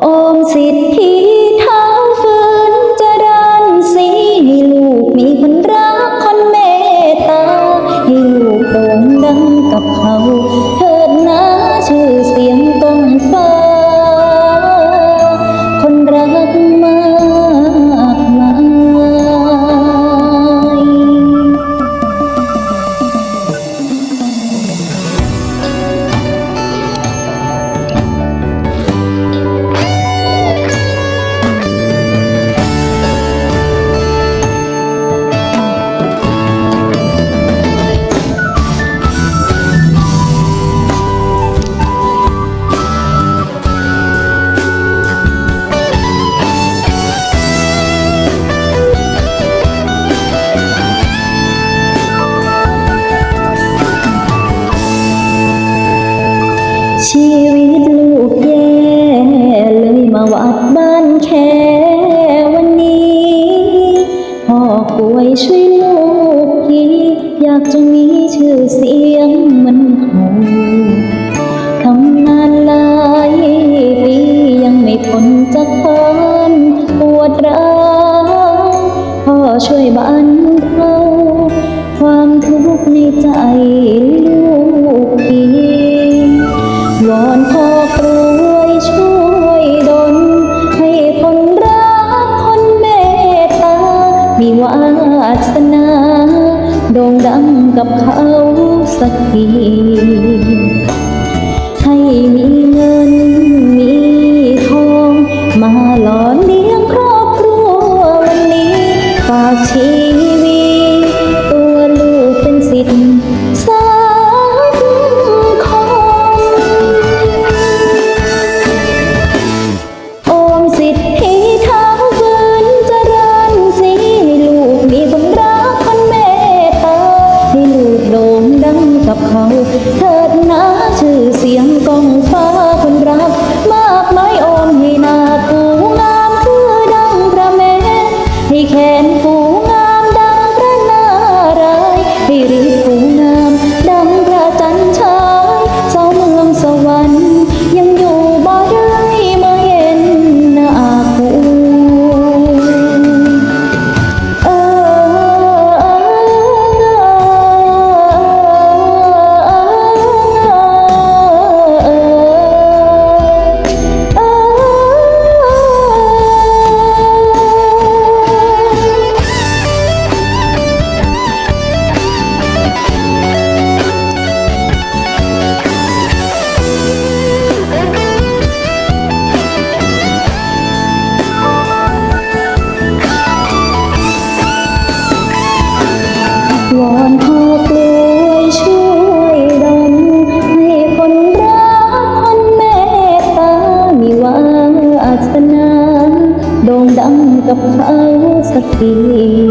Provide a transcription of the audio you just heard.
ôm xịt าวัดบ้านแค่วันนี้พ่อป่วยช่วยลูกทีอยากจะมีชื่อเสียงมันหงทำงานหลายปียังไม่พ้นจากพ้นปวดร้าวพ่อช่วยบรรเทาความทุกข์ในใจาสนาโด่งดังกับเขาสักทีให้มี রে い。